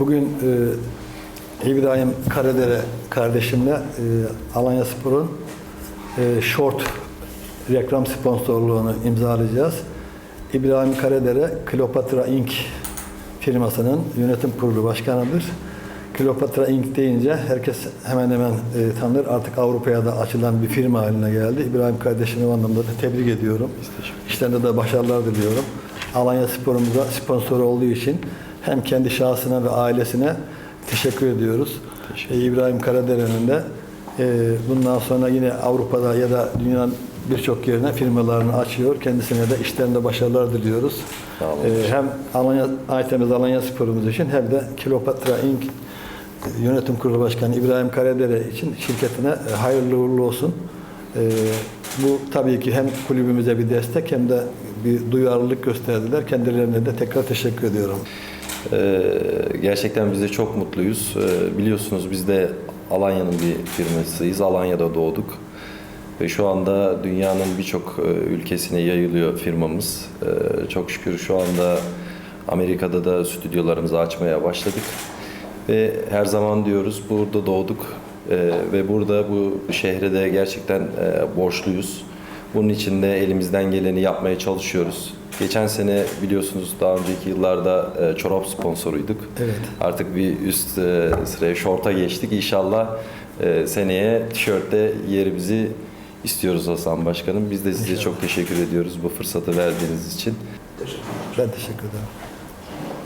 Bugün e, İbrahim Karadere kardeşimle e, Alanya Spor'un e, short reklam sponsorluğunu imzalayacağız. İbrahim Karadere, Kleopatra Inc. firmasının yönetim kurulu başkanıdır. Kleopatra Inc. deyince herkes hemen hemen e, tanır. Artık Avrupa'ya da açılan bir firma haline geldi. İbrahim kardeşimi o anlamda da tebrik ediyorum. İşlerinde de başarılar diliyorum. Alanya Spor'umuza sponsor olduğu için hem kendi şahsına ve ailesine teşekkür ediyoruz. E, İbrahim Karadere'nin de e, bundan sonra yine Avrupa'da ya da dünyanın birçok yerine firmalarını açıyor. Kendisine de işlerinde başarılar diliyoruz. E, hem Alanya, Aytemiz Alanya Spor'umuz için hem de Kleopatra Inc. Yönetim Kurulu Başkanı İbrahim Karadere için şirketine e, hayırlı uğurlu olsun. Bu tabii ki hem kulübümüze bir destek hem de bir duyarlılık gösterdiler. Kendilerine de tekrar teşekkür ediyorum. Ee, gerçekten biz de çok mutluyuz. Ee, biliyorsunuz biz de Alanya'nın bir firmasıyız. Alanya'da doğduk. Ve şu anda dünyanın birçok e, ülkesine yayılıyor firmamız. Ee, çok şükür şu anda Amerika'da da stüdyolarımızı açmaya başladık. Ve her zaman diyoruz burada doğduk Ee, ve burada bu şehre de gerçekten e, borçluyuz. Bunun için de elimizden geleni yapmaya çalışıyoruz. Geçen sene biliyorsunuz daha önceki yıllarda e, çorap sponsoruyduk. Evet. Artık bir üst e, sıraya şorta geçtik. İnşallah e, seneye tişörtte yerimizi istiyoruz Hasan Başkanım. Biz de size İnşallah. çok teşekkür ediyoruz bu fırsatı verdiğiniz için. Ben teşekkür ederim.